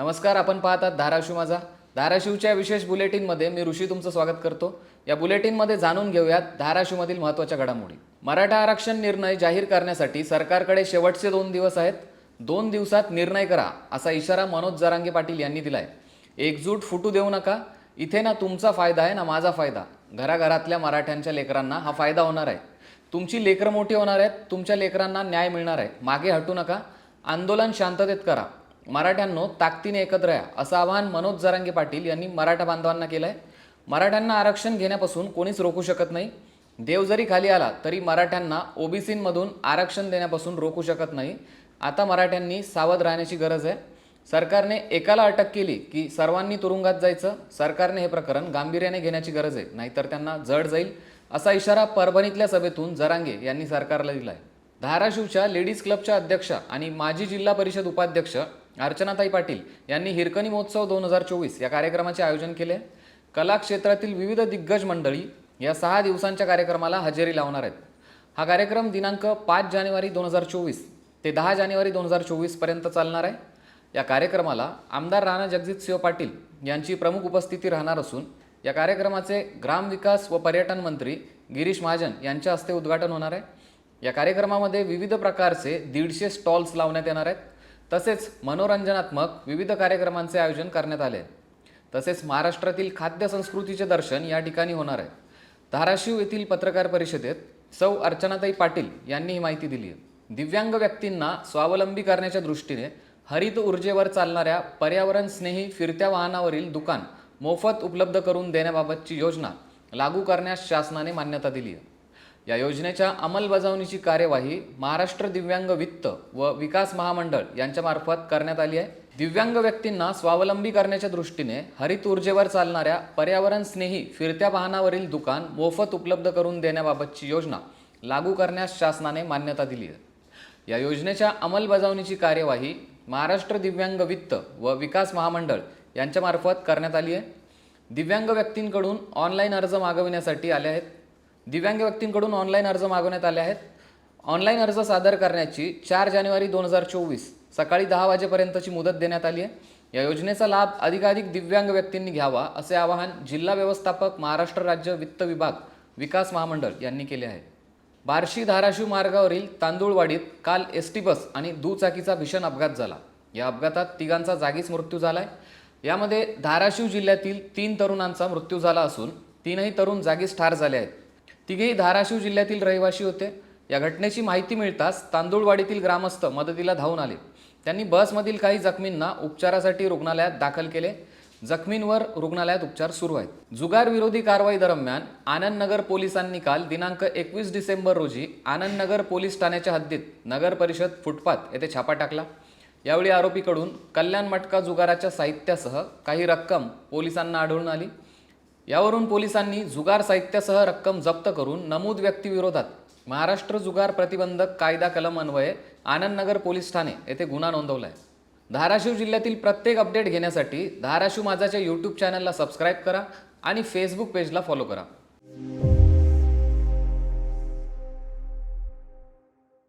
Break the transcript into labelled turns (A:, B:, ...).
A: नमस्कार आपण पाहतात धाराशिव माझा. धाराशिवच्या विशेष बुलेटिनमध्ये मी ऋषी तुमचं स्वागत करतो. या बुलेटिनमध्ये जाणून घेऊयात धाराशिवमधील महत्त्वाच्या घडामोडी. मराठा आरक्षण निर्णय जाहीर करण्यासाठी सरकारकडे शेवटचे दोन दिवस आहेत. दोन दिवसात निर्णय करा असा इशारा मनोज जरांगे पाटील यांनी दिलाय. एकजूट फुटू देऊ नका. इथे ना तुमचा फायदा आहे ना माझा फायदा. घराघरातल्या मराठ्यांच्या लेकरांना हा फायदा होणार आहे. तुमची लेकरं मोठी होणार आहेत तुमच्या लेकरांना न्याय मिळणार आहे. मागे हटू नका. आंदोलन शांततेत करा. मराठ्यांनो ताकदीने एकत्र या. असं आवाहन मनोज जरांगे पाटील यांनी मराठा बांधवांना केलं आहे मराठ्यांना आरक्षण घेण्यापासून कोणीच रोखू शकत नाही. देव जरी खाली आला तरी मराठ्यांना ओबीसींमधून आरक्षण देण्यापासून रोखू शकत नाही. आता मराठ्यांनी सावध राहण्याची गरज आहे. सरकारने एकाला अटक केली की सर्वांनी तुरुंगात जायचं. सरकारने हे प्रकरण गांभीर्याने घेण्याची गरज आहे. नाहीतर त्यांना जड जाईल. असा इशारा परभणीतल्या सभेतून जरांगे यांनी सरकारला दिला आहे धाराशिवच्या लेडीज क्लबच्या अध्यक्षा आणि माजी जिल्हा परिषद उपाध्यक्ष अर्चनाताई पाटील यांनी हिरकणी महोत्सव दोन हजार चोवीस या कार्यक्रमाचे आयोजन केले. कला क्षेत्रातील विविध दिग्गज मंडळी या सहा दिवसांच्या कार्यक्रमाला हजेरी लावणार आहेत. हा कार्यक्रम दिनांक पाच जानेवारी दोन हजार चोवीस ते दहा जानेवारी दोन हजार चोवीसपर्यंत चालणार आहे. या कार्यक्रमाला आमदार राणा जगजितसिंह पाटील यांची प्रमुख उपस्थिती राहणार असून या कार्यक्रमाचे ग्रामविकास व पर्यटन मंत्री गिरीश महाजन यांच्या हस्ते उद्घाटन होणार आहे. या कार्यक्रमामध्ये विविध प्रकारचे दीडशे स्टॉल्स लावण्यात येणार आहेत. तसेच मनोरंजनात्मक विविध कार्यक्रमांचे आयोजन करण्यात आले. तसेच महाराष्ट्रातील खाद्य संस्कृतीचे दर्शन या ठिकाणी होणार आहे. धाराशिव येथील पत्रकार परिषदेत सौ अर्चनाताई पाटील यांनी ही माहिती दिली आहे. दिव्यांग व्यक्तींना स्वावलंबी करण्याच्या दृष्टीने हरित ऊर्जेवर चालणाऱ्या पर्यावरण स्नेही फिरत्या वाहनावरील दुकान मोफत उपलब्ध करून देण्याबाबतची योजना लागू करण्यास शासनाने मान्यता दिली आहे. या योजनेच्या अंमलबजावणीची कार्यवाही महाराष्ट्र दिव्यांग वित्त व विकास महामंडळ यांच्यामार्फत करण्यात आली आहे. दिव्यांग व्यक्तींना स्वावलंबी करण्याच्या दृष्टीने हरित ऊर्जेवर चालणाऱ्या पर्यावरण स्नेही फिरत्या वाहनावरील दुकान मोफत उपलब्ध करून देण्याबाबतची योजना लागू करण्यास शासनाने मान्यता दिली आहे. या योजनेच्या अंमलबजावणीची कार्यवाही महाराष्ट्र दिव्यांग वित्त व विकास महामंडळ यांच्यामार्फत करण्यात आली आहे. दिव्यांग व्यक्तींकडून ऑनलाईन अर्ज मागविण्यासाठी आले आहेत. दिव्यांग व्यक्तींकडून ऑनलाईन अर्ज मागवण्यात आले आहेत. ऑनलाईन अर्ज सादर करण्याची चार जानेवारी दोन हजार चोवीस सकाळी दहा वाजेपर्यंतची मुदत देण्यात आली आहे. या योजनेचा लाभ अधिकाधिक दिव्यांग व्यक्तींनी घ्यावा असे आवाहन जिल्हा व्यवस्थापक महाराष्ट्र राज्य वित्त विभाग विकास महामंडळ यांनी केले आहे. बार्शी धाराशिव मार्गावरील तांदूळवाडीत काल एस टी बस आणि दुचाकीचा भीषण अपघात झाला. या अपघातात तिघांचा जागीच मृत्यू झाला आहे यामध्ये धाराशिव जिल्ह्यातील तीन तरुणांचा मृत्यू झाला असून तीनही तरुण जागीच ठार झाले आहेत. तिघेही धाराशिव जिल्ह्यातील रहिवासी होते. या घटनेची माहिती मिळताच तांदूळवाडीतील ग्रामस्थ मदतीला धावून आले. त्यांनी बसमधील काही जखमींना उपचारासाठी रुग्णालयात दाखल केले. जखमींवर रुग्णालयात उपचार सुरू आहेत. जुगार विरोधी कारवाई दरम्यान आनंदनगर पोलिसांनी काल दिनांक एकवीस डिसेंबर रोजी आनंदनगर पोलीस ठाण्याच्या हद्दीत नगर परिषद फुटपाथ येथे छापा टाकला. यावेळी आरोपीकडून कल्याण मटका जुगाराच्या साहित्यासह काही रक्कम पोलिसांना आढळून आली. यावरून पोलिसांनी जुगार साहित्यासह रक्कम जप्त करून नमूद व्यक्तीविरोधात महाराष्ट्र जुगार प्रतिबंधक कायदा कलम अन्वये आनंदनगर पोलीस ठाणे येथे गुन्हा नोंदवला आहे धाराशिव जिल्ह्यातील प्रत्येक अपडेट घेण्यासाठी धाराशिव माझाच्या यूट्यूब चॅनलला सबस्क्राईब करा आणि फेसबुक पेजला फॉलो करा.